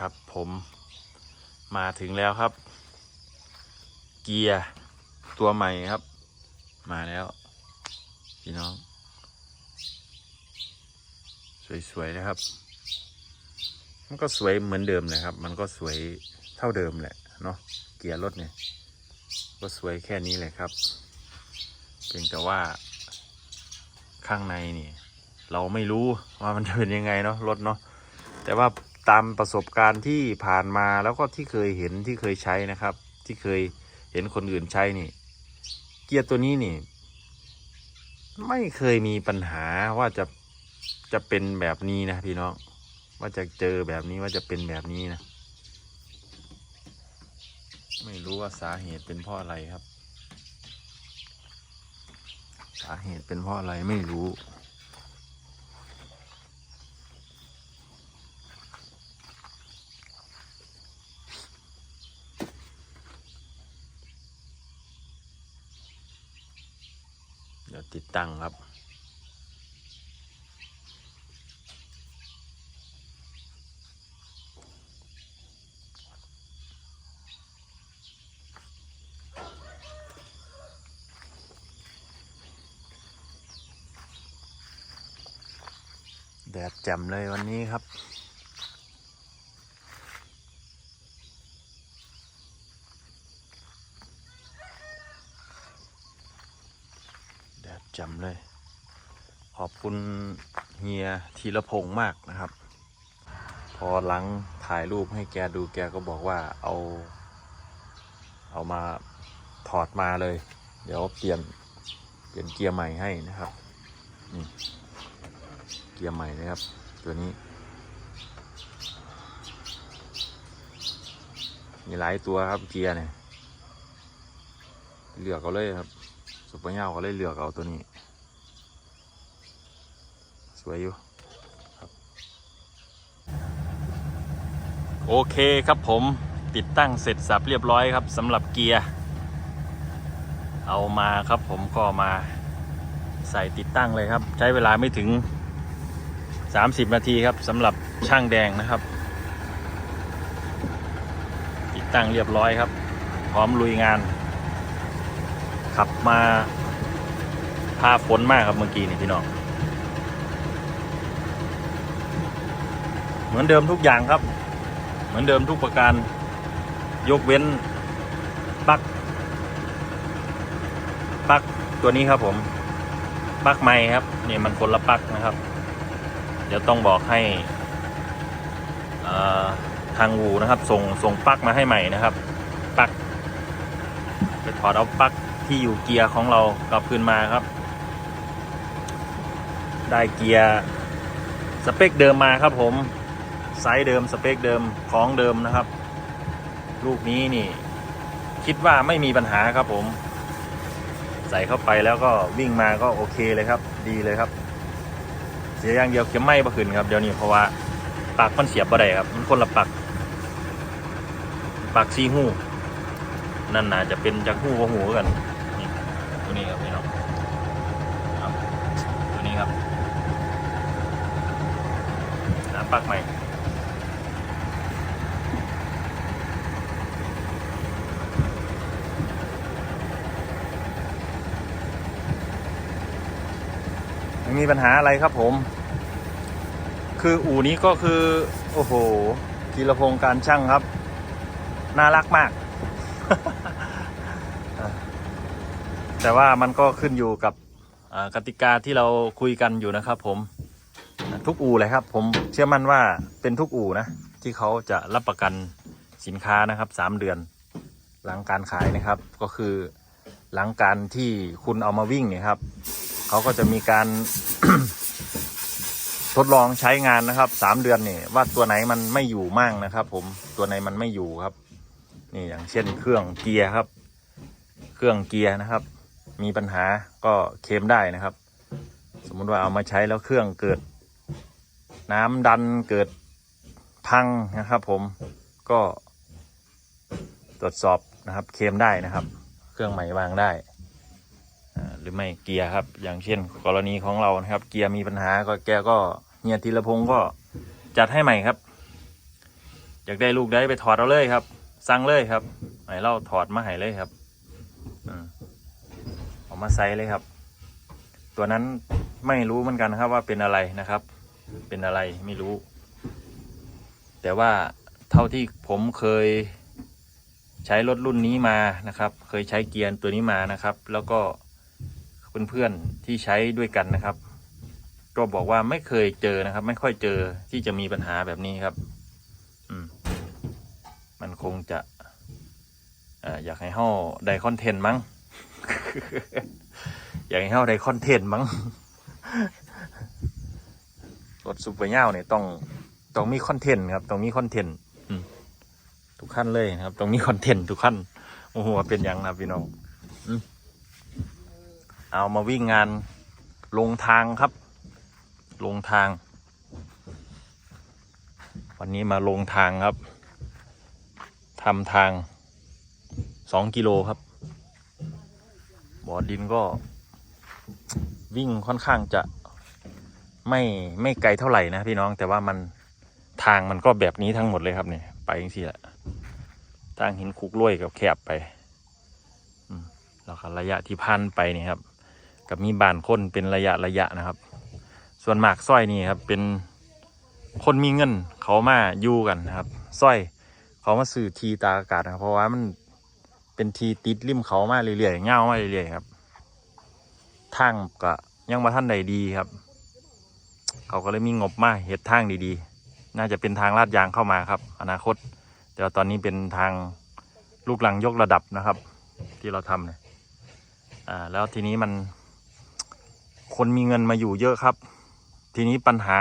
ครับผมมาถึงแล้วครับ เกียร์ตัวใหม่ครับ มาแล้วพี่น้อง สวยๆนะครับ มันก็สวยเหมือนเดิมเลยครับ มันก็สวยเท่าเดิมแหละเนาะเกียร์รถเนี่ย ก็สวยแค่นี้เลยครับเพียงแต่ว่าข้างในนี่ เราไม่รู้ว่ามันจะเป็นยังไงเนาะรถเนาะแต่ว่า ตามประสบการณ์ที่ผ่านมาแล้วก็ที่เคยเห็นที่เคยใช้นะครับ ที่เคยเห็นคนอื่นใช้นี่ เกียร์ตัวนี้นี่ ไม่เคยมีปัญหาว่าจะจะเป็นแบบนี้นะพี่น้องว่าจะเจอแบบนี้ว่าจะเป็นแบบนี้นะ ไม่รู้ว่าสาเหตุเป็นเพราะอะไรครับ สาเหตุเป็นเพราะอะไรไม่รู้ ดี๋ยวติดตั้งครับ แดดแจ่มเลยวันนี้ครับ แดดแจ่มเลย ขอบ คุณเฮียธีรพงศ์มากนะครับ พอหลังถ่ายรูปให้แกดูแกก็บอกว่าเอา เอามาถอดมาเลย เดี๋ยวเปลี่ยนเปลี่ยนเกียร์ใหม่ให้นะครับนี่เกียร์ใหม่นะครับ ตัวนี้ มีหลายตัวครับเกียร์เนี่ยเหลือกเอาเลยครับสุปเปอร์เงาก็เลยเหลือกเอาตัวนี้ สวยอยู่ครับ โอเคครับผมติดตั้งเสร็จสับเรียบร้อยครับสำหรับเกียร์ เอามาครับผมก็มาใส่ติดตั้งเลยครับ ใช้เวลาไม่ถึง 30 นาทีครับสำหรับช่างแดงนะครับ ติดตั้งเรียบร้อยครับ พร้อมลุยงาน ขับมาพาฝนมากครับเมื่อกี้นี่พี่น้อง เหมือนเดิมทุกอย่างครับ เหมือนเดิมทุกประการ ยกเว้นปลั๊กปลั๊กตัวนี้ครับผมปลั๊กไม้ครับนี่มันคนละปลั๊กนะครับ เดี๋ยวต้องบอกให้ทางอูนะครับ ส่งส่งปลั๊กมาให้ใหม่นะครับปลั๊กไปถอดเอาปลั๊กที่อยู่เกียร์ของเรากลับคืนมาครับ ได้เกียร์สเปคเดิมมาครับผม ไซส์เดิมสเปคเดิมของเดิมนะครับ ลูกนี้นี่ คิดว่าไม่มีปัญหาครับผม ใส่เข้าไปแล้วก็วิ่งมาก็โอเคเลยครับ ดีเลยครับ เสียอย่างเดียวเข็มไหม้บ่ขึ้นครับเดี๋ยวนี้เพราะว่าปลักมันเสียบบ่ได้ครับ มันคนละปัก ปักซีหูนั่นน่าจะเป็นจากหูกับหูกันนี่ตัวนี้ครับพี่น้องครับตัวนี้ครับน้ำปลักใหม่ มีปัญหาอะไรครับผม คืออู่นี้ก็คือ โอ้โหกีรพงศ์การช่างครับ น่ารักมาก แต่ว่ามันก็ขึ้นอยู่กับกติกาที่เราคุยกันอยู่นะครับ ผมทุกอู่เลยครับ ผมเชื่อมั่นว่าเป็นทุกอู่นะ ที่เขาจะรับประกันสินค้านะครับสามเดือน หลังการขายนะครับ ก็คือหลังการที่คุณเอามาวิ่งเนี่ยครับ เขาก็จะมีการ ทดลองใช้งานนะครับสามเดือนนี่ว่าตัวไหนมันไม่อยู่มั่งนะครับ ผมตัวไหนมันไม่อยู่ครับ นี่อย่างเช่นเครื่องเกียร์ครับ เครื่องเกียร์นะครับ มีปัญหาก็เคลมได้นะครับ สมมุติว่าเอามาใช้แล้วเครื่องเกิด น้ำดันเกิดพังนะครับ ผมก็ตรวจสอบนะครับเคลมได้นะครับ เครื่องใหม่วางได้ หรือไม่เกียร์ครับ อย่างเช่น กรณีของเรานะครับ เกียร์มีปัญหาก็แกก็เฮียธีรพงศ์ก็จัดให้ใหม่ครับ อยากได้ลูกได้ไปถอดเอาเลยครับ สั่งเลยครับให้เราถอดมาให้เลยครับอเอามาใส่เลยครับ ตัวนั้นไม่รู้เหมือนกันนะครับว่าเป็นอะไรนะครับ เป็นอะไรไม่รู้ แต่ว่าเท่าที่ผมเคยใช้รถรุ่นนี้มานะครับ เคยใช้เกียร์ตัวนี้มานะครับ แล้วก็ เพื่อนๆที่ใช้ด้วยกันนะครับ ก็บอกว่าไม่เคยเจอนะครับ ไม่ค่อยเจอที่จะมีปัญหาแบบนี้ครับ อืม มันคงจะออยากให้เฮาได้คอนเทนต์มั้ง อยากให้เฮาได้คอนเทนต์มั้ง รถซูเปอร์เน่าเนี่ยต้องต้องมีคอนเทนต์ครับต้องมีคอนเทนต์ทุกขั้นเลยนะครับ ต้องมีคอนเทนต์ทุกขั้นโอ้โหเป็นยังนะพี่น้องอืม เอามาวิ่งงานลงทางครับ ลงทาง วันนี้มาลงทางครับทำทางสองกิโลครับ บ่อดินก็ วิ่งค่อนข้างจะไม่ไม่ไกลเท่าไหร่นะพี่น้องแต่ว่ามันทางมันก็แบบนี้ทั้งหมดเลยครับเนี่ยไปอย่างที่แหละทางหินคุกล้วยกับแคบไปแล้วก็ระยะที่พันไปนี่ครับ กับมีบานค้นเป็นระยะระยะนะครับ ส่วนหมากสร้อยนี่ครับเป็นคนมีเงินเขามาอยู่กันนะครับสร้อยเขามาซื้อทีตาอากาศนะเพราะว่ามันเป็นทีติดริมเขามาเรื่อยๆเงามาเรื่อยๆครับทางก็ยังมาท่านใดดีครับ เขาก็เลยมีงบมาเฮ็ดทางดีๆ น่าจะเป็นทางลาดยางเข้ามาครับ อนาคตแต่ว่าตอนนี้เป็นทางลูกลังยกระดับนะครับ ที่เราทำเนี่ยอ่าแล้วทีนี้มัน คนมีเงินมาอยู่เยอะครับ ทีนี้ปัญหา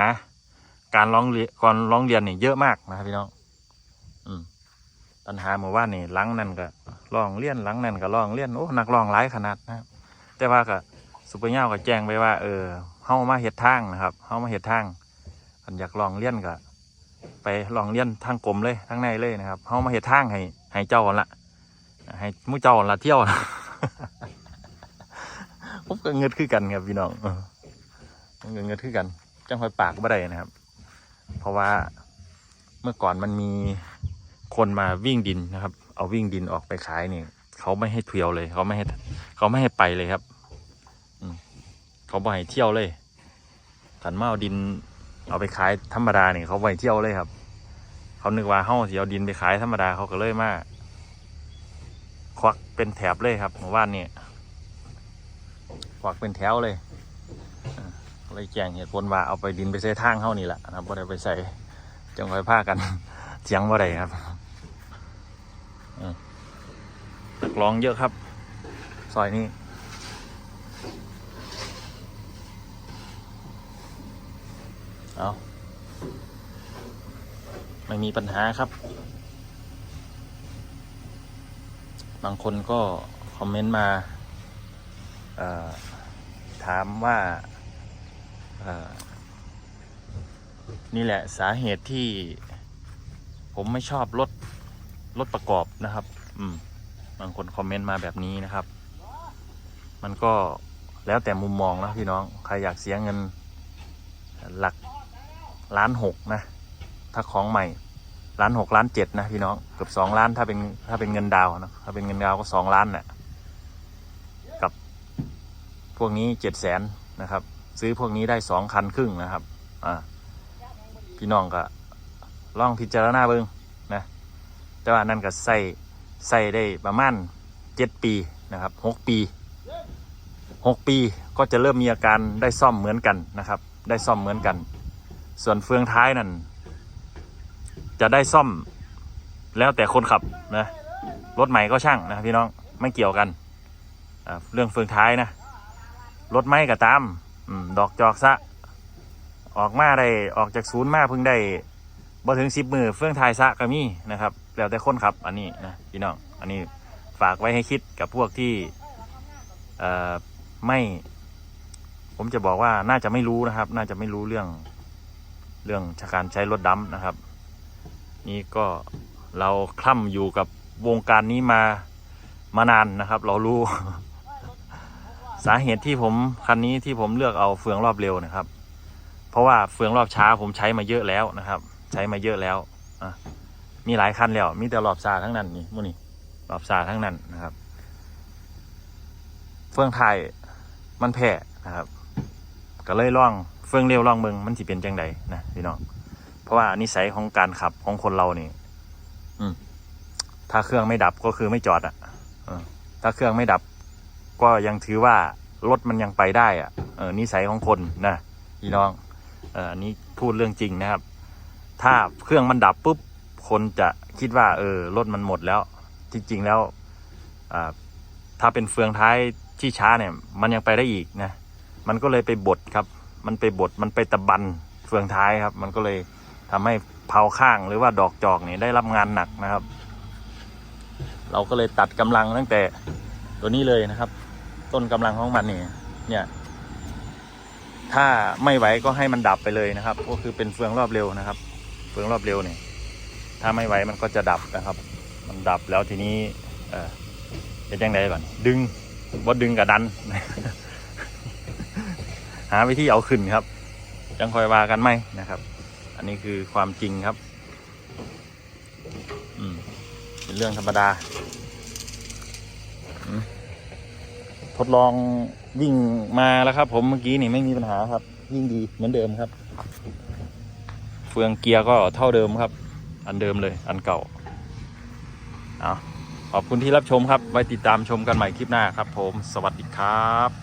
การร้องเรียนการร้องเรียนเนี่ยเยอะมากนะครับพี่น้อง อืม ปัญหาเมื่อว่านนี่ลังนั่นก็ร้องเรียนลังนั่นก็ร้องเรียนโอ้นักร้องหลายขนาดนะครับ แต่ว่าก็สุปเปอร์เน่าก็แจ้งไปว่า เออเฮามาเฮ็ดทางนะครับเฮามาเฮ็ดทางอันอยากร้องเรียนก็ไปร้องเรียนทางกรมเลยทางในเลยนะครับเฮามาเฮ็ดทางให้ให้เจ้าหั่นละให้มู่เจ้าหั่นละเที่ยว ผมก็เงิดคือกันครับพี่น้องเออเงินเงิดคือกัน จังหอยปากบ่ได้นะครับ เพราะว่าเมื่อก่อนมันมีคนมาวิ่งดินนะครับ เอาวิ่งดินออกไปขายนี่เขาไม่ให้เที่ยวเลย เขาไม่ให้เขาไม่ให้ไปเลยครับอืเขาบ่ให้เที่ยวเลยขันมาเอาดินเอาไปขายธรรมดาเนี่ยเขาบ่ให้เที่ยวเลยครับ เขานึกว่าเฮาสิเอาดินไปขายธรรมดาเขาก็เลยมาควักเป็นแถบเลยครับเมื่อวานนี่ วักเป็นแถวเลยเลยแจ้งเหตุผลว่าเอาไปดินไปใส่ทางเฮานี่แหละนะครับบ่ได้ไปใส่จังไว้ผ้ากันเถียงบ่ได้ครับอืมนักร้องเยอะครับ ซอยนี้เอาไม่มีปัญหาครับ บางคนก็คอมเมนต์มา ถามว่านี่แหละสาเหตุที่ผมไม่ชอบรถรถประกอบนะครับ อืม บางคนคอมเมนต์มาแบบนี้นะครับ มันก็แล้วแต่มุมมองนะพี่น้อง ใครอยากเสียเงินหลักล้านหกนะ ถ้าของใหม่ล้านหกล้านเจ็ดนะพี่น้อง เกือบสองล้านถ้าเป็นถ้าเป็นเงินดาวนะ ถ้าเป็นเงินดาวก็สองล้านแหละ พวกนี้เจ็ดแสนนะครับ ซื้อพวกนี้ได้สองคันครึ่งนะครับอ่าพี่น้องก็ลองพิจารณาเบิ้งนะแต่ว่านั่นก็ใส่ใส่ได้ประมาณเจ็ดปีนะครับหกปีหกปีก็จะเริ่มมีอาการได้ซ่อมเหมือนกันนะครับ ได้ซ่อมเหมือนกัน ส่วนเฟืองท้ายนั่นจะได้ซ่อมแล้วแต่คนขับนะรถใหม่ก็ช่างนะพี่น้องไม่เกี่ยวกันเรื่องเฟืองท้ายนะ รถไม่ก็ตามอมดอกจอกซะ ออกมาได้ออกจากศูนย์มาเพิ่งได้บ่ถึงสิบมือเฟื่องทายซะก็มีนะครับ แล้วแต่คนขับ อันนี้นะพี่น้อง อันนี้ฝากไว้ให้คิดกับพวกที่เอ่อไม่ ผมจะบอกว่าน่าจะไม่รู้นะครับ น่าจะไม่รู้เรื่องเรื่องการใช้รถดำนะครับ นี่ก็เราคล่ำอยู่กับวงการนี้มามานานนะครับ เรารู้ สาเหตุที่ผมคันนี้ที่ผมเลือกเอาเฟืองรอบเร็วนะครับ เพราะว่าเฟืองรอบช้าผมใช้มาเยอะแล้วนะครับ ใช้มาเยอะแล้วอะมีหลายคันแล้ว มีแต่รอบซาทั้งนั้นนี่มูนี่รอบซาทั้งนั้นนะครับ เฟืองไทยมันแพ้นะครับ ก็เลยล่องเฟืองเร็วล่องเมืองมันสิเป็นจังใดนะพี่น้องเพราะว่านิสัยของการขับของคนเรานี่ อืมถ้าเครื่องไม่ดับก็คือไม่จอดอะถ้าเครื่องไม่ดับ ก็ยังถือว่ารถมันยังไปได้อะเออนิสัยของคนนะพี่น้องเอออันนี้พูดเรื่องจริงนะครับ ถ้าเครื่องมันดับปุ๊บคนจะคิดว่า เออรถมันหมดแล้วจริงๆแล้วอ่าถ้าเป็นเฟืองท้ายที่ช้าเนี่ย มันยังไปได้อีกนะมันก็เลยไปบดครับ มันไปบดมันไปตะบันเฟืองท้ายครับ มันก็เลยทำให้เผาข้างหรือว่าดอกจอกเนี่ยได้รับงานหนักนะครับ เราก็เลยตัดกำลังตั้งแต่ตัวนี้เลยนะครับ ต้นกำลังของมันนี่เนี่ย ถ้าไม่ไหวก็ให้มันดับไปเลยนะครับ ก็คือเป็นเฟืองรอบเร็วนะครับ เฟืองรอบเร็วเนี่ย ถ้าไม่ไหวมันก็จะดับนะครับ มันดับแล้วทีนี้ เออจะยังไงก่อนดึงว่าดึงกับดัน หาวิธีเอาขึ้นครับ จังคอยว่ากันไหมนะครับ อันนี้คือความจริงครับ อืมเป็นเรื่องธรรมดาอืม ทดลองวิ่งมาแล้วครับ ผมเมื่อกี้นี่ไม่มีปัญหาครับ วิ่งดีเหมือนเดิมครับ เฟืองเกียร์ก็เท่าเดิมครับ อันเดิมเลยอันเก่าเอาขอบคุณที่รับชมครับ ไว้ติดตามชมกันใหม่คลิปหน้าครับ ผมสวัสดีครับ